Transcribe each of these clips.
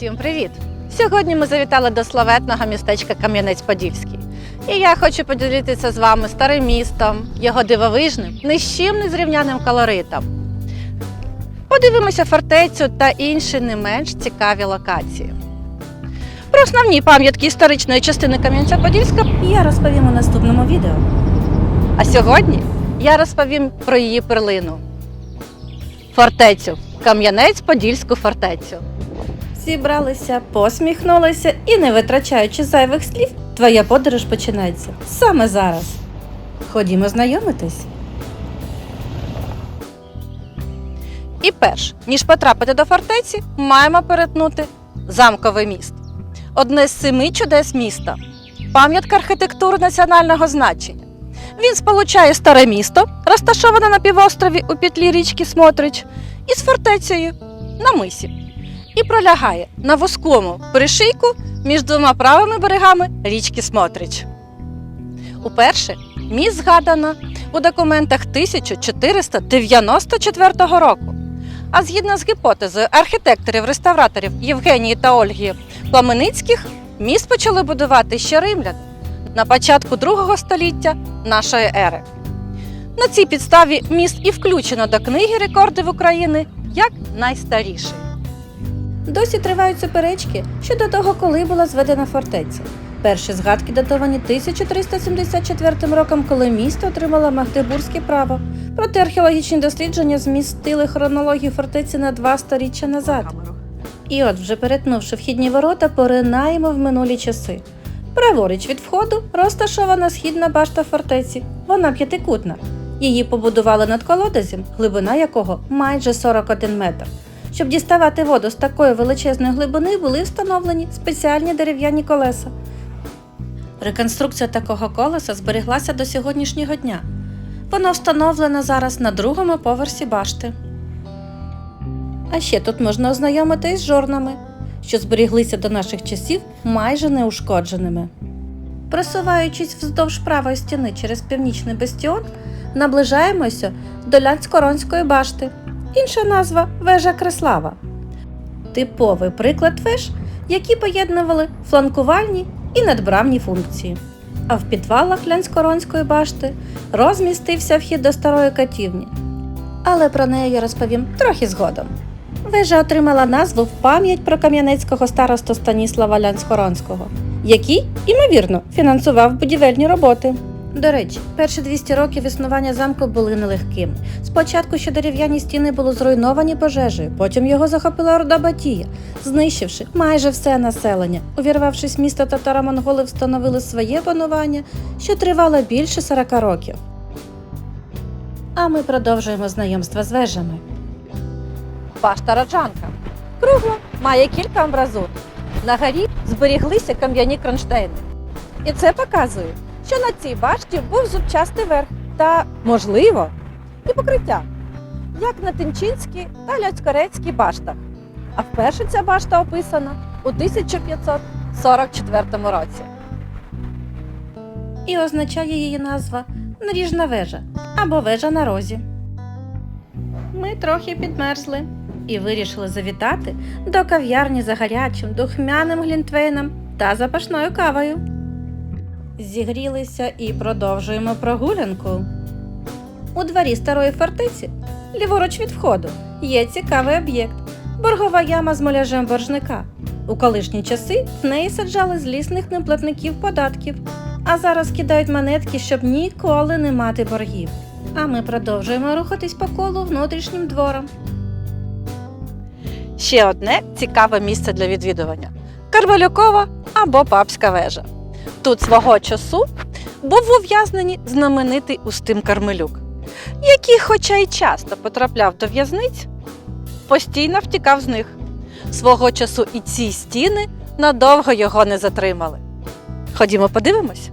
Всім привіт! Сьогодні ми завітали до славетного містечка Кам'янець-Подільський. І я хочу поділитися з вами старим містом, його дивовижним, ні з не зрівняним колоритом. Подивимося фортецю та інші не менш цікаві локації. Про основні пам'ятки історичної частини Кам'янця-Подільська я розповім у наступному відео. А сьогодні я розповім про її перлину фортецю Кам'янець-Подільську фортецю. Зібралися, посміхнулися і, не витрачаючи зайвих слів, твоя подорож починається саме зараз. Ходімо знайомитись. І перш, ніж потрапити до фортеці, маємо перетнути замковий міст. Одне з семи чудес міста пам'ятка архітектури національного значення. Він сполучає старе місто, розташоване на півострові у петлі річки Смотрич, із фортецею на мисі і пролягає на вузькому перешийку між двома правими берегами річки Смотрич. Уперше міст згадано у документах 1494 року. А згідно з гіпотезою архітекторів-реставраторів Євгенії та Ольги Пламеницьких, міст почали будувати ще римляни на початку другого століття нашої ери. На цій підставі міст і включено до книги рекордів України як найстаріший. Досі тривають суперечки щодо того, коли була зведена фортеця. Перші згадки датовані 1374 роком, коли місто отримало Магдебурзьке право. Проте археологічні дослідження змістили хронологію фортеці на два сторіччя назад. І от, вже перетнувши вхідні ворота, поринаємо в минулі часи. Праворуч від входу розташована східна башта фортеці. Вона п'ятикутна. Її побудували над колодязем, глибина якого майже 41 метр. Щоб діставати воду з такої величезної глибини, були встановлені спеціальні дерев'яні колеса. Реконструкція такого колеса збереглася до сьогоднішнього дня. Воно встановлено зараз на другому поверсі башти. А ще тут можна ознайомитись з жорнами, що зберіглися до наших часів майже неушкодженими. Просуваючись вздовж правої стіни через північний бастіон, наближаємося до Лянсько-Ронської башти. Інша назва вежа Креслава. Типовий приклад веж, які поєднували фланкувальні і надбравні функції. А в підвалах Лянсько-Ронської башти розмістився вхід до старої катівні. Але про неї я розповім трохи згодом. Вежа отримала назву в пам'ять про кам'янецького старосту Станіслава Лянськоронського, який, ймовірно, фінансував будівельні роботи. До речі, перші 200 років існування замку були нелегкими. Спочатку ще дерев'яні стіни були зруйновані пожежею, потім його захопила Орда Батія, знищивши майже все населення. Увірвавшись в місто татаро-монголи встановили своє панування, що тривало більше 40 років. А ми продовжуємо знайомство з вежами. Башта Раджанка. Кругла має кілька амбразур. На горі зберіглися кам'яні кронштейни. І це показує, що на цій башті був зубчастий верх та, можливо, і покриття, як на Тимчинській та Ляцькорецькій баштах. А вперше ця башта описана у 1544 році. І означає її назва Наріжна вежа або вежа на розі. Ми трохи підмерзли і вирішили завітати до кав'ярні за гарячим духмяним глінтвейном та запашною кавою. Зігрілися і продовжуємо прогулянку. У дворі старої фортеці, ліворуч від входу, є цікавий об'єкт боргова яма з моляжем боржника. У колишні часи в неї саджали злісних неплатників податків, а зараз кидають монетки, щоб ніколи не мати боргів. А ми продовжуємо рухатись по колу внутрішнім двором. Ще одне цікаве місце для відвідування Карвалюкова або Папська вежа. Тут свого часу був ув'язнений знаменитий Устим Кармелюк, який, хоча й часто потрапляв до в'язниць, постійно втікав з них. Свого часу і ці стіни надовго його не затримали. Ходімо подивимось.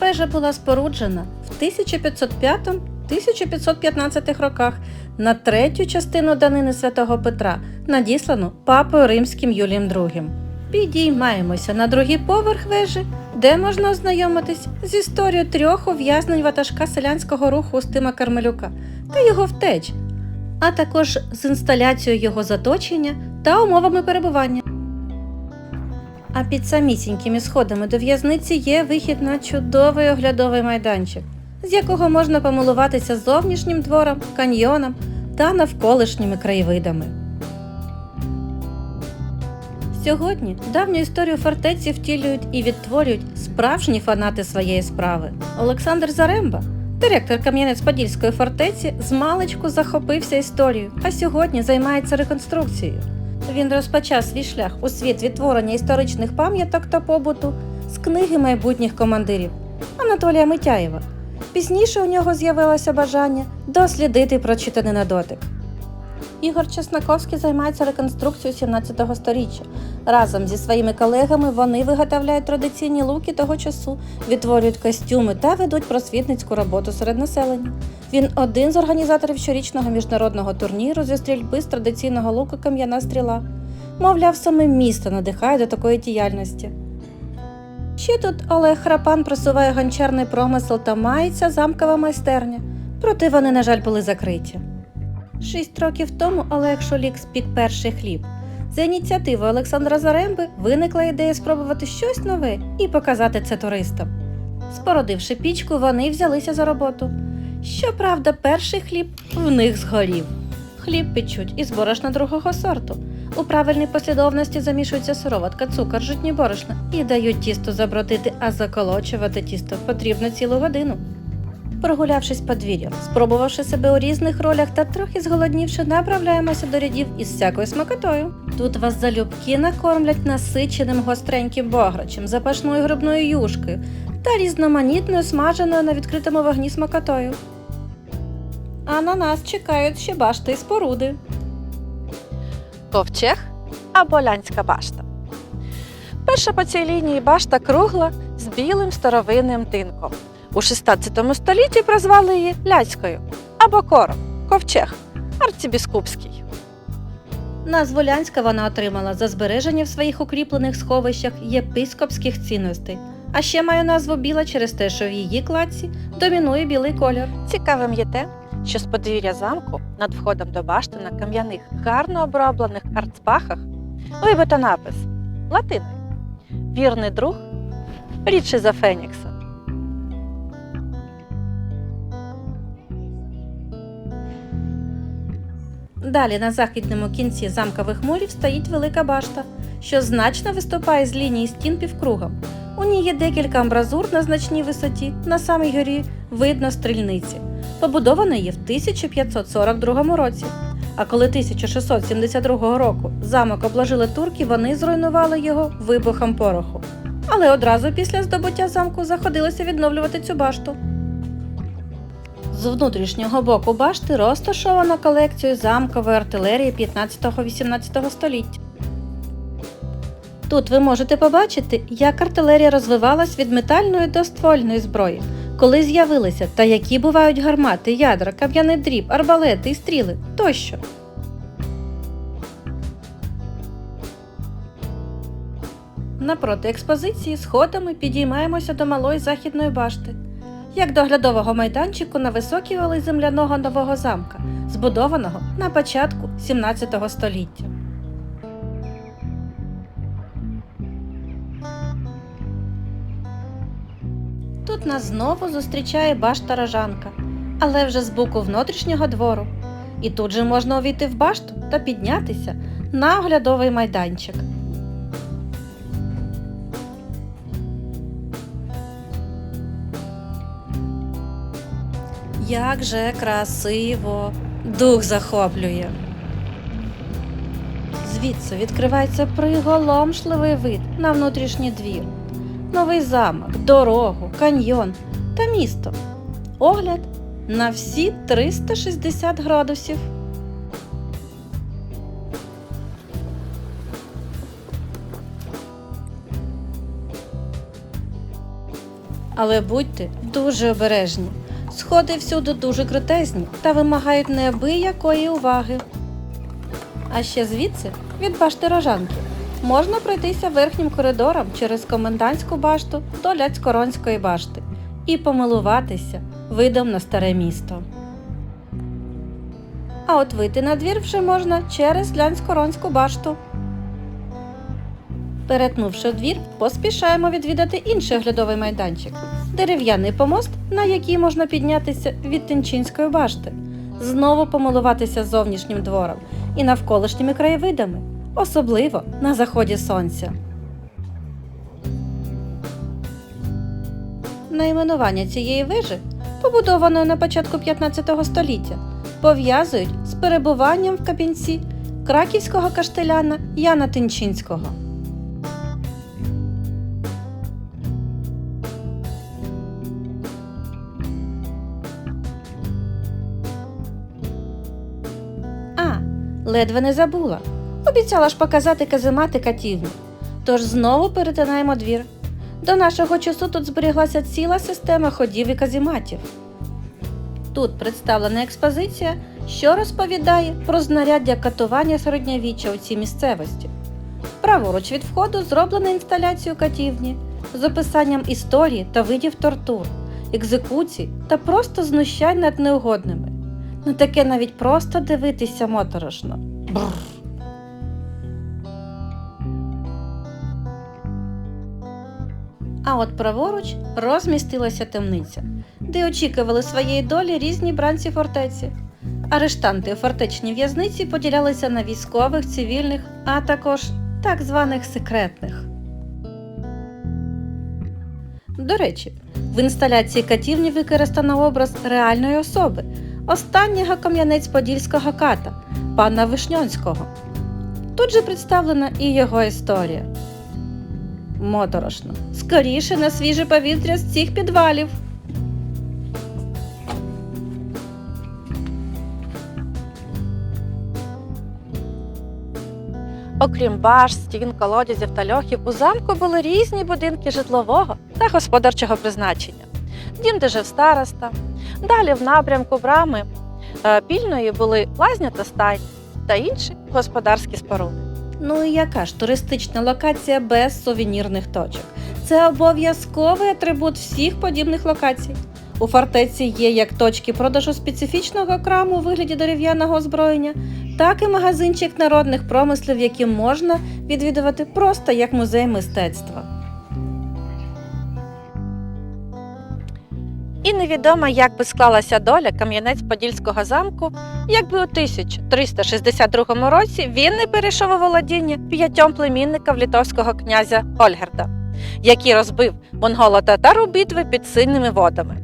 Вежа була споруджена в 1505-1515 роках на третю частину данини святого Петра, надіслану папою римським Юлієм II. Підіймаємося на другий поверх вежі, де можна ознайомитись з історією трьох ув'язнень ватажка селянського руху Устима Кармелюка та його втеч, а також з інсталяцією його заточення та умовами перебування. А під самісінькими сходами до в'язниці є вихід на чудовий оглядовий майданчик, з якого можна помилуватися зовнішнім двором, каньйоном та навколишніми краєвидами. Сьогодні давню історію фортеці втілюють і відтворюють справжні фанати своєї справи. Олександр Заремба, директор Кам'янець-Подільської фортеці, з маличку захопився історією, а сьогодні займається реконструкцією. Він розпочав свій шлях у світ відтворення історичних пам'яток та побуту з книги майбутніх командирів Анатолія Митяєва. Пізніше у нього з'явилося бажання дослідити прочитане на дотик. Ігор Чеснаковський займається реконструкцією 17 століття. Разом зі своїми колегами вони виготовляють традиційні луки того часу, відтворюють костюми та ведуть просвітницьку роботу серед населення. Він один з організаторів щорічного міжнародного турніру зі стрільби з традиційного луку Кам'яна стріла. Мовляв, саме місто надихає до такої діяльності. Ще тут Олег Храпан просуває гончарний промисел та мається замкова майстерня, проте вони, на жаль, були закриті. Шість років тому Олег Шолік спік перший хліб. За ініціативою Олександра Заремби виникла ідея спробувати щось нове і показати це туристам. Спородивши пічку, вони взялися за роботу. Щоправда, перший хліб в них згорів. Хліб печуть із борошна другого сорту. У правильній послідовності замішується сироватка, цукор, житні борошна і дають тісто забродити, а заколочувати тісто потрібно цілу годину. Прогулявшись подвір'ям, спробувавши себе у різних ролях та трохи зголоднівши, направляємося до рядів із всякою смакотою. Тут вас залюбки накормлять насиченим гостреньким бограчем, запашною грибною юшкою та різноманітною смаженою на відкритому вогні смакотою. А на нас чекають ще башти і споруди. Ковчег або лянська башта. Перша по цій лінії башта кругла з білим старовинним тинком. У 16 столітті прозвали її Ляцькою або кором, ковчег, арцібіскупський. Назву Лянська вона отримала за збереження в своїх укріплених сховищах єпископських цінностей. А ще має назву біла через те, що в її кладці домінує білий колір. Цікавим є те, що з подвір'я замку над входом до башти на кам'яних, гарно оброблених арцпахах вибито напис латиною Вірний друг рідше за Фенікса. Далі на західному кінці замкових мурів стоїть велика башта, що значно виступає з лінії стін півкругом. У ній є декілька амбразур на значній висоті, на самій горі видно стрільниці. Побудовано її в 1542 році. А коли 1672 року замок обложили турки, вони зруйнували його вибухом пороху. Але одразу після здобуття замку заходилося відновлювати цю башту. З внутрішнього боку башти розташовано колекцію замкової артилерії 15-18 століття. Тут ви можете побачити, як артилерія розвивалась від метальної до ствольної зброї, коли з'явилися та які бувають гармати, ядра, кам'яний дріб, арбалети і стріли тощо. Напроти експозиції сходами підіймаємося до малої західної башти як до оглядового майданчику на високій вали земляного нового замка, збудованого на початку 17 століття. Тут нас знову зустрічає башта Рожанка, але вже з боку внутрішнього двору. І тут же можна увійти в башту та піднятися на оглядовий майданчик. Як же красиво! Дух захоплює. Звідси відкривається приголомшливий вид на внутрішній двір, новий замок, дорогу, каньйон та місто. Огляд на всі 360 градусів. Але будьте дуже обережні. Сходи всюди дуже крутезні та вимагають неабиякої уваги. А ще звідси, від башти Рожанки, можна пройтися верхнім коридором через комендантську башту до Ляцькоронської башти і помилуватися видом на старе місто. А от вийти на двір вже можна через Лянсько-Ронську башту. Перетнувши двір, поспішаємо відвідати інший оглядовий майданчик дерев'яний помост, на який можна піднятися від Тинчинської башти, знову помилуватися зовнішнім двором і навколишніми краєвидами, особливо на заході сонця. Найменування цієї вежі, побудованої на початку 15 століття, пов'язують з перебуванням в Кабінці краківського каштеляна Яна Тинчинського. Ледве не забула. Обіцяла ж показати каземати катівню. Тож знову перетинаємо двір. До нашого часу тут зберіглася ціла система ходів і казематів. Тут представлена експозиція, що розповідає про знаряддя катування середньовіччя у цій місцевості. Праворуч від входу зроблено інсталяцію катівні з описанням історії та видів тортур, екзекуцій та просто знущань над неугодними. На таке навіть просто дивитися моторошно. Бррр. А от праворуч розмістилася темниця, де очікували своєї долі різні бранці фортеці. Арештанти у фортечній в'язниці поділялися на військових, цивільних, а також так званих секретних. До речі, в інсталяції катівні використано образ реальної особи, останнього кам'янець-подільського ката, пана Вишньонського. Тут же представлена і його історія. Моторошно. Скоріше на свіже повітря з цих підвалів. Окрім баш, стін, колодязів та льохів, у замку були різні будинки житлового та господарчого призначення. Дім, де жив староста. Далі в напрямку брами е, пільної були лазня та стайні та інші господарські споруди. Ну і яка ж туристична локація без сувенірних точок? Це обов'язковий атрибут всіх подібних локацій. У фортеці є як точки продажу специфічного краму у вигляді дерев'яного озброєння, так і магазинчик народних промислів, які можна відвідувати просто як музей мистецтва. І невідомо, як би склалася доля Кам'янець-Подільського замку, якби у 1362 році він не перейшов у володіння п'ятьом племінникам литовського князя Ольгерда, який розбив монголо-татар у битви під сильними водами.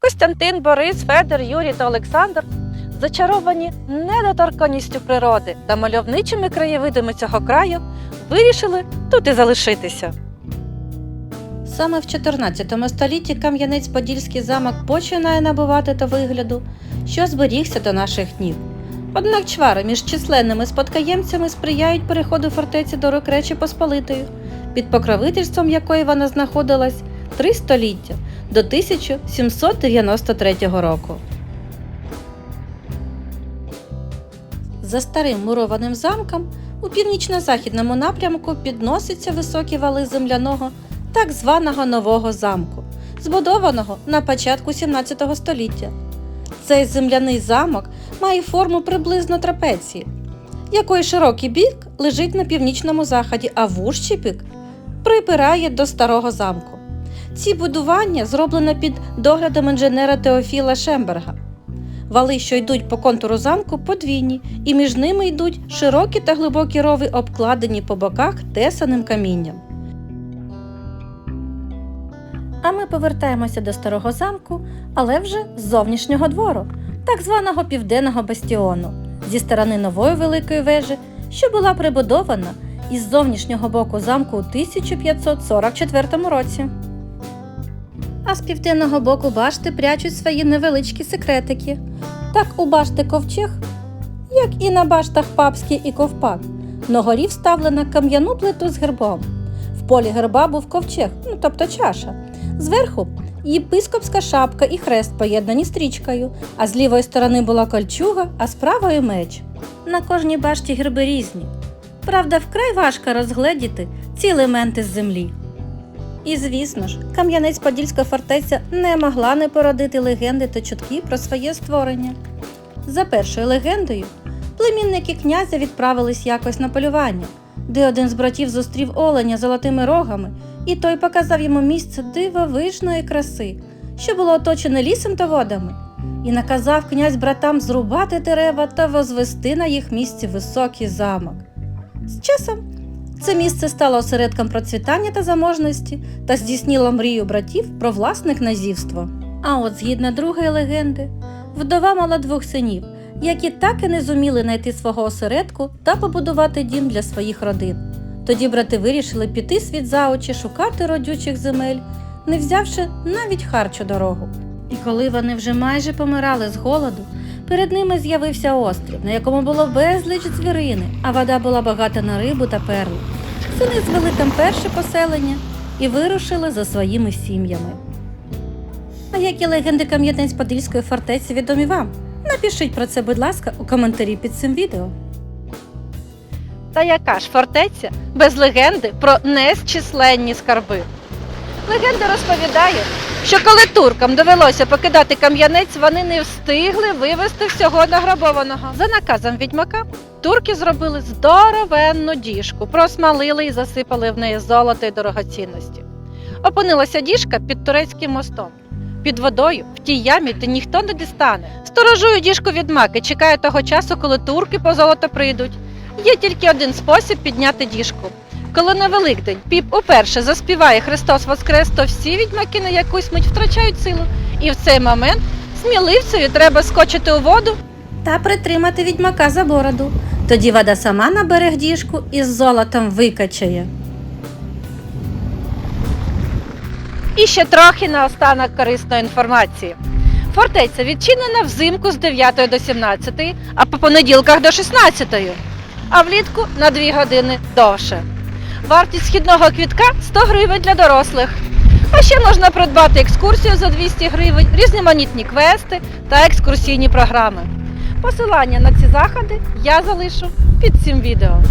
Костянтин, Борис, Федор, Юрій та Олександр, зачаровані недоторканністю природи та мальовничими краєвидами цього краю, вирішили тут і залишитися. Саме в 14 столітті Кам'янець-Подільський замок починає набувати до вигляду, що зберігся до наших днів. Однак чвари між численними спадкоємцями сприяють переходу фортеці до рук Речі Посполитої, під покровительством якої вона знаходилась три століття до 1793 року. За старим мурованим замком у північно-західному напрямку підносяться високі вали земляного так званого нового замку, збудованого на початку 17 століття. Цей земляний замок має форму приблизно трапеції, якої широкий бік лежить на північному заході, а вужчий бік припирає до старого замку. Ці будування зроблено під доглядом інженера Теофіла Шемберга. Вали, що йдуть по контуру замку, подвійні, і між ними йдуть широкі та глибокі рови, обкладені по боках тесаним камінням. А ми повертаємося до старого замку, але вже з зовнішнього двору, так званого південного бастіону, зі сторони нової великої вежі, що була прибудована із зовнішнього боку замку у 1544 році. А з південного боку башти прячуть свої невеличкі секретики. Так у башти ковчег, як і на баштах папський і ковпак, на горі вставлена кам'яну плиту з гербом. В полі герба був ковчег, ну тобто чаша. Зверху єпископська шапка і хрест поєднані стрічкою, а з лівої сторони була кольчуга, а з правої меч. На кожній башті герби різні. Правда, вкрай важко розгледіти ці елементи з землі. І звісно ж, Кам'янець-Подільська фортеця не могла не породити легенди та чутки про своє створення. За першою легендою, племінники князя відправились якось на полювання, де один з братів зустрів оленя золотими рогами, і той показав йому місце дивовижної краси, що було оточене лісом та водами, і наказав князь братам зрубати дерева та возвести на їх місці високий замок. З часом це місце стало осередком процвітання та заможності та здійснило мрію братів про власне князівство. А от згідно другої легенди, вдова мала двох синів, які так і не зуміли знайти свого осередку та побудувати дім для своїх родин. Тоді брати вирішили піти світ за очі шукати родючих земель, не взявши навіть харчу дорогу. І коли вони вже майже помирали з голоду, перед ними з'явився острів, на якому було безліч звірини, а вода була багата на рибу та перли. Сини звели там перше поселення і вирушили за своїми сім'ями. А які легенди Кам'янець-Подільської фортеці відомі вам? Напишіть про це, будь ласка, у коментарі під цим відео. Та яка ж фортеця без легенди про незчисленні скарби? Легенда розповідає, що коли туркам довелося покидати кам'янець, вони не встигли вивезти всього награбованого. За наказом відьмака турки зробили здоровенну діжку, просмалили і засипали в неї золото і дорогоцінності. Опинилася діжка під турецьким мостом. Під водою, в тій ямі, де ніхто не дістане. Сторожує діжку відьмак і чекає того часу, коли турки по золото прийдуть. Є тільки один спосіб підняти діжку. Коли на Великдень піп уперше заспіває Христос Воскрес, то всі відьмаки на якусь мить втрачають силу. І в цей момент сміливцеві треба скочити у воду та притримати відьмака за бороду. Тоді вода сама на берег діжку і з золотом викачає. І ще трохи наостанок корисної інформації. Фортеця відчинена взимку з 9 до 17, а по понеділках до 16, а влітку на 2 години довше. Вартість східного квітка 100 гривень для дорослих. А ще можна придбати екскурсію за 200 гривень, різноманітні квести та екскурсійні програми. Посилання на ці заходи я залишу під цим відео.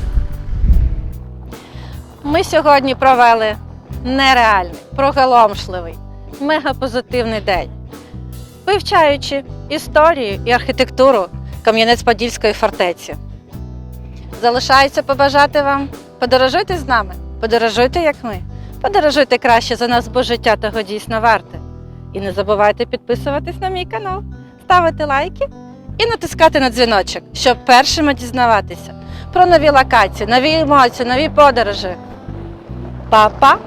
Ми сьогодні провели нереальний, проголомшливий, мегапозитивний день, вивчаючи історію і архітектуру Кам'янець-Подільської фортеці. Залишається побажати вам подорожуйте з нами, подорожуйте як ми, подорожуйте краще за нас, бо життя того дійсно варте. І не забувайте підписуватись на мій канал, ставити лайки і натискати на дзвіночок, щоб першими дізнаватися про нові локації, нові емоції, нові подорожі. Па-па!